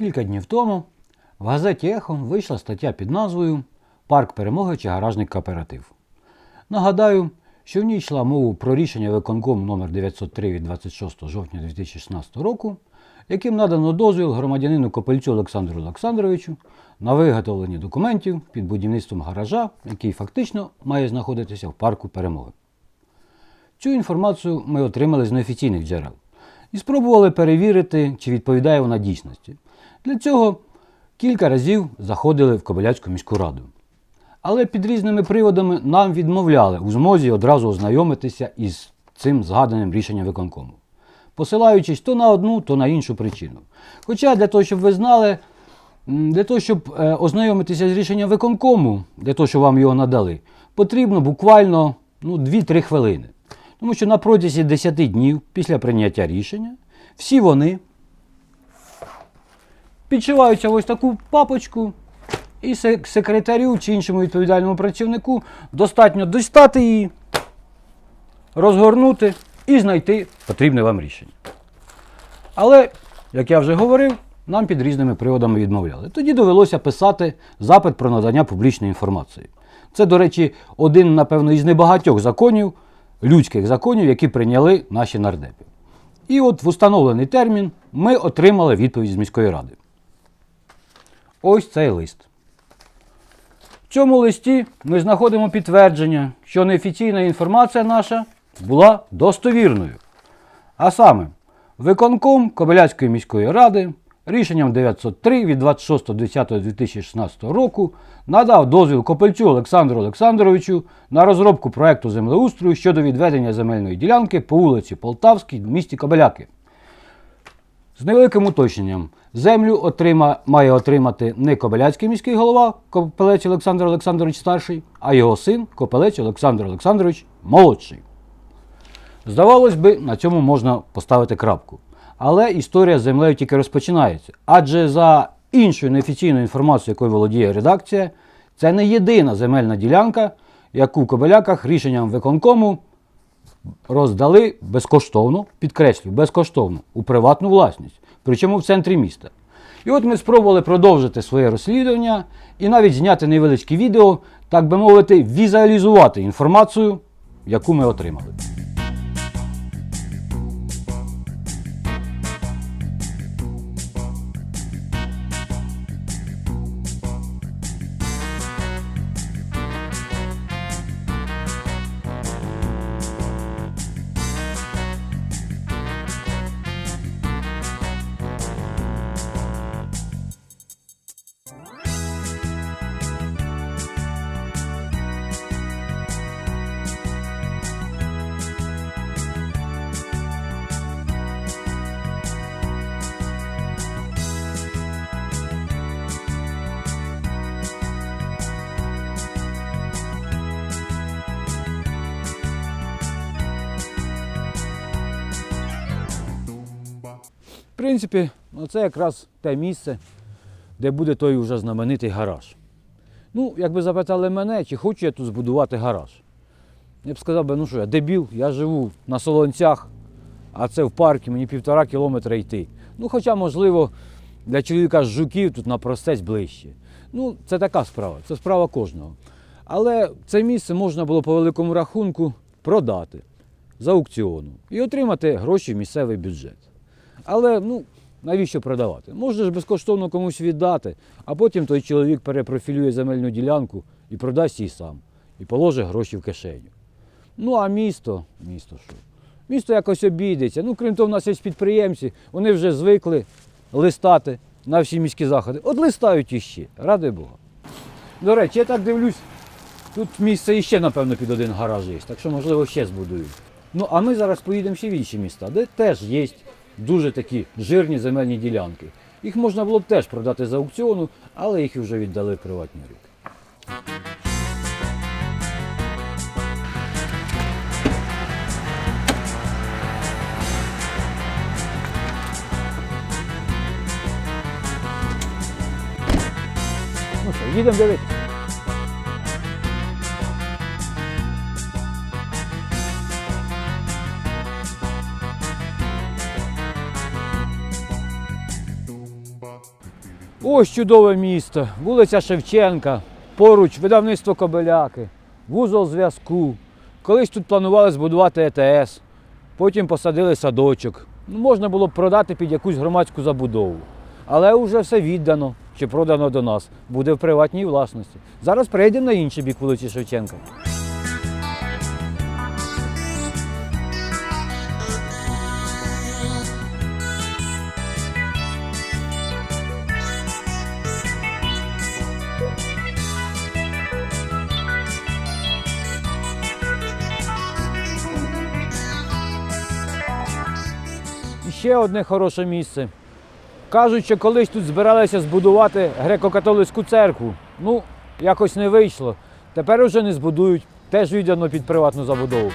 Кілька днів тому в газеті Ехо вийшла стаття під назвою Парк перемоги чи гаражний кооператив. Нагадаю, що в ній йшла мова про рішення виконкому номер 903 від 26 жовтня 2016 року, яким надано дозвіл громадянину Копельцю Олександру Олександровичу на виготовлення документів під будівництвом гаража, який фактично має знаходитися в парку перемоги. Цю інформацію ми отримали з неофіційних джерел і спробували перевірити, чи відповідає вона дійсності. Для цього кілька разів заходили в Кобиляцьку міську раду. Але під різними приводами нам відмовляли у змозі одразу ознайомитися із цим згаданим рішенням виконкому, посилаючись то на одну, то на іншу причину. Хоча для того, щоб ви знали, для того, щоб е, ознайомитися з рішенням виконкому, для того, щоб вам його надали, потрібно буквально ну, 2-3 хвилини. Тому що на протязі 10 днів після прийняття рішення всі вони підшиваються ось таку папочку, і секретарю чи іншому відповідальному працівнику достатньо достати її, розгорнути і знайти потрібне вам рішення. Але, як я вже говорив, нам під різними приводами відмовляли. Тоді довелося писати запит про надання публічної інформації. Це, до речі, один, напевно, із небагатьох законів, людських законів, які прийняли наші нардепи. І от в установлений термін ми отримали відповідь з міської ради. Ось цей лист. В цьому листі ми знаходимо підтвердження, що неофіційна інформація наша була достовірною. А саме, виконком Кобиляцької міської ради рішенням 903 від 26.10.2016 року надав дозвіл Копельцю Олександру Олександровичу на розробку проекту землеустрою щодо відведення земельної ділянки по вулиці Полтавській в місті Кобиляки. З невеликим уточненням. Землю отрима, має отримати не Кобиляцький міський голова Копелець Олександр Олександрович старший, а його син Копелець Олександр Олександрович молодший. Здавалось би, на цьому можна поставити крапку. Але історія з землею тільки розпочинається. Адже за іншою неофіційною інформацією, якою володіє редакція, це не єдина земельна ділянка, яку в Кобиляках рішенням виконкому роздали безкоштовно, підкреслюю, безкоштовно у приватну власність, причому в центрі міста. І от ми спробували продовжити своє розслідування і навіть зняти невеличке відео, так би мовити, візуалізувати інформацію, яку ми отримали. Принципі, ну, це якраз те місце, де буде той уже знаменитий гараж. Ну, якби запитали мене, чи хочу я тут збудувати гараж. Я б сказав би, ну що я дебіл, я живу на Солонцях, а це в парку, мені півтора кілометра йти. Ну, хоча, можливо, для чоловіка з жуків тут на простець ближче. Ну, це така справа, це справа кожного. Але це місце можна було по великому рахунку продати з аукціону і отримати гроші в місцевий бюджет. Але ну, навіщо продавати? Можна ж безкоштовно комусь віддати, а потім той чоловік перепрофілює земельну ділянку і продасть її сам, і положить гроші в кишеню. Ну а місто, місто що? Місто якось обійдеться. Ну, крім того, в нас є підприємці, вони вже звикли листати на всі міські заходи. От листають іще, ради Бога. До речі, я так дивлюсь, тут місце іще, напевно, під один гараж є, так що, можливо, ще збудують. Ну, а ми зараз поїдемо ще в інші міста, де теж є дуже такі жирні земельні ділянки. Їх можна було б теж продати з аукціону, але їх вже віддали в приватні руки. Ну що, їдемо дивитися. Ось чудове місто, вулиця Шевченка, поруч видавництво Кобеляки, вузол зв'язку. Колись тут планували збудувати ЕТС, потім посадили садочок. Ну, можна було б продати під якусь громадську забудову. Але вже все віддано чи продано до нас, буде в приватній власності. Зараз перейдемо на інший бік вулиці Шевченка. Ще одне хороше місце. Кажуть, що колись тут збиралися збудувати греко-католицьку церкву. Ну, якось не вийшло. Тепер уже не збудують, теж віддано під приватну забудову.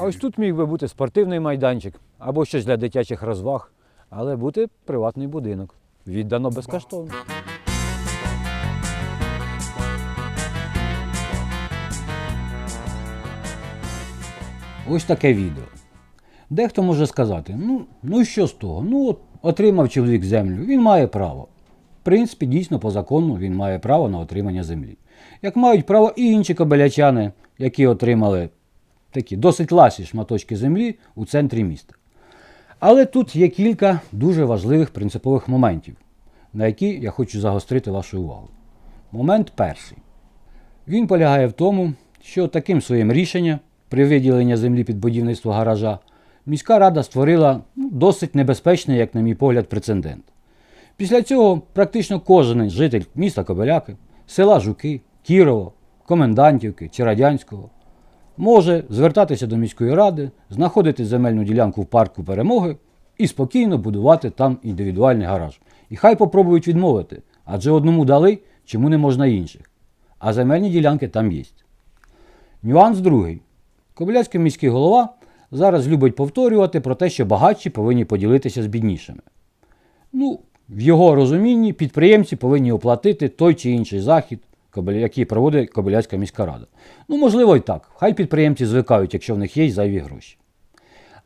А ось тут міг би бути спортивний майданчик або щось для дитячих розваг, але бути приватний будинок. Віддано безкоштовно. Ось таке відео. Дехто може сказати: ну, ну що з того? Ну, от, отримав чоловік землю, він має право. В принципі, дійсно, по закону він має право на отримання землі. Як мають право і інші кобелячани, які отримали такі досить ласі шматочки землі у центрі міста. Але тут є кілька дуже важливих принципових моментів, на які я хочу загострити вашу увагу. Момент перший. Він полягає в тому, що таким своїм рішенням при виділенні землі під будівництво гаража міська рада створила ну, досить небезпечний, як на мій погляд, прецедент. Після цього практично кожен житель міста Кобеляки, села Жуки, Кірова, Комендантівки чи Радянського може звертатися до міської ради, знаходити земельну ділянку в парку перемоги і спокійно будувати там індивідуальний гараж. І хай попробують відмовити, адже одному дали, чому не можна інших. А земельні ділянки там є. Нюанс другий. Кобиляцький міський голова зараз любить повторювати про те, що багатші повинні поділитися з біднішими. Ну, в його розумінні підприємці повинні оплатити той чи інший захід, Який проводить Кобиляцька міська рада. Ну, можливо, і так. Хай підприємці звикають, якщо в них є зайві гроші.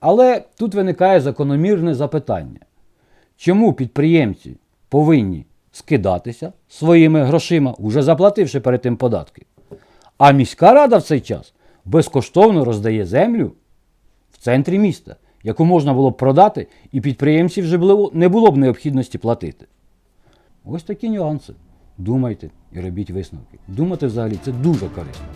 Але тут виникає закономірне запитання. Чому підприємці повинні скидатися своїми грошима, уже заплативши перед тим податки? А міська рада в цей час безкоштовно роздає землю в центрі міста, яку можна було б продати, і підприємців вже не було б необхідності платити. Ось такі нюанси. Думайте і робіть висновки. Думати взагалі це дуже корисно.